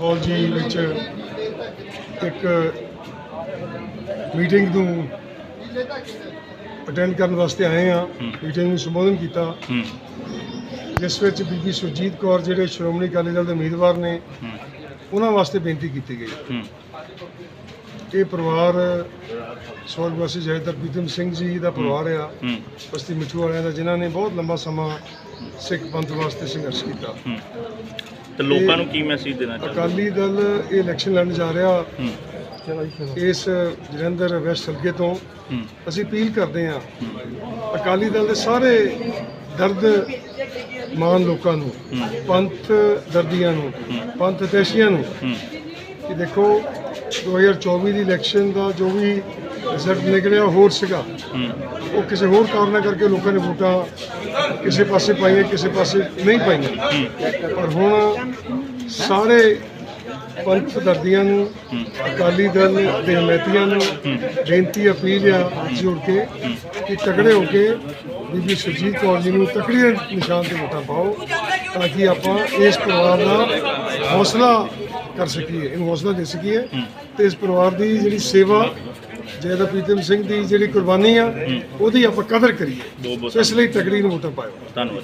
ਹਾਲ ਜੀ ਵਿੱਚ ਇੱਕ ਮੀਟਿੰਗ ਨੂੰ ਅਟੈਂਡ ਕਰਨ ਵਾਸਤੇ ਆਏ ਆ ਮੀਟਿੰਗ ਨੂੰ ਸੰਬੋਧਨ ਕੀਤਾ। ਜਿਸ ਵਿੱਚ ਬੀਬੀ ਸੁਰਜੀਤ ਕੌਰ ਜਿਹੜੇ ਸ਼੍ਰੋਮਣੀ ਅਕਾਲੀ ਦਲ ਦੇ ਉਮੀਦਵਾਰ ਨੇ ਉਹਨਾਂ ਵਾਸਤੇ ਬੇਨਤੀ ਕੀਤੀ ਗਈ। ਇਹ ਪਰਿਵਾਰ ਸਵਰਗਵਾਸੀ ਜੈਦਰ ਪ੍ਰੀਤਮ ਸਿੰਘ ਜੀ ਦਾ ਪਰਿਵਾਰ ਆ। ਬਸਤੀ ਮਿੱਠੂ ਵਾਲਿਆਂ ਦਾ ਜਿਨ੍ਹਾਂ ਨੇ ਬਹੁਤ ਲੰਬਾ ਸਮਾਂ ਸਿੱਖ ਪੰਥ ਵਾਸਤੇ ਸੰਘਰਸ਼ ਕੀਤਾ। ਤੇ ਲੋਕਾਂ ਨੂੰ ਕੀ ਮੈਸੇਜ ਦੇਣਾ ਚਾਹੁੰਦੇ? ਅਕਾਲੀ ਦਲ ਇਹ ਇਲੈਕਸ਼ਨ ਲੜਨ ਜਾ ਰਿਹਾ। ਇਸ ਜਲੰਧਰ ਵੈਸਟ ਹਲਕੇ ਤੋਂ ਅਸੀਂ ਅਪੀਲ ਕਰਦੇ ਹਾਂ ਅਕਾਲੀ ਦਲ ਦੇ ਸਾਰੇ ਦਰਦ ਮਾਨ ਲੋਕਾਂ ਨੂੰ ਪੰਥ ਦਰਦੀਆਂ ਨੂੰ ਪੰਥ ਤੈਸ਼ੀਆਂ ਨੂੰ ਕਿ ਦੇਖੋ 2024 ਦੀ ਇਲੈਕਸ਼ਨ ਦਾ ਜੋ ਵੀ ਰਿਜ਼ਲਟ ਨਿਕਲਿਆ, ਹੋਰ ਸੀਗਾ। ਉਹ ਕਿਸੇ ਹੋਰ ਕਾਰਨਾਂ ਕਰਕੇ ਲੋਕਾਂ ਨੇ ਵੋਟਾਂ ਕਿਸੇ ਪਾਸੇ ਪਾਈਆਂ, ਕਿਸੇ ਪਾਸੇ ਨਹੀਂ ਪਾਈਆਂ। ਪਰ ਹੁਣ ਸਾਰੇ ਪੰਥ ਦਰਦੀਆਂ ਨੂੰ, ਅਕਾਲੀ ਦਲ ਦੇ ਹਮੈਤੀਆਂ ਨੂੰ ਬੇਨਤੀ ਅਪੀਲ ਆ ਹੱਥ ਕੇ ਕਿ ਤਕੜੇ ਹੋ ਕੇ ਬੀਬੀ ਸੁਰਜੀਤ ਕੌਰ ਜੀ ਨੂੰ ਤਕੜੀ ਨਿਸ਼ਾਨ ਤੇ ਵੋਟਾਂ ਪਾਓ ਤਾਂ ਕਿ ਆਪਾਂ ਇਸ ਪਰਿਵਾਰ ਦਾ ਹੌਸਲਾ ਕਰ ਸਕੀਏ ਇਹਨੂੰ ਹੌਸਲਾ ਦੇ ਸਕੀਏ ਤੇ ਇਸ ਪਰਿਵਾਰ ਦੀ ਜਿਹੜੀ ਸੇਵਾ ਜੈਦਾ ਪ੍ਰੀਤਮ ਸਿੰਘ ਦੀ ਜਿਹੜੀ ਕੁਰਬਾਨੀ ਆ ਉਹਦੀ ਆਪਾਂ ਕਦਰ ਕਰੀਏ। ਸੋ ਇਸ ਲਈ ਤਕੜੀ ਨੂੰ ਵੋਟਾਂ ਪਾਓ ਧੰਨਵਾਦ।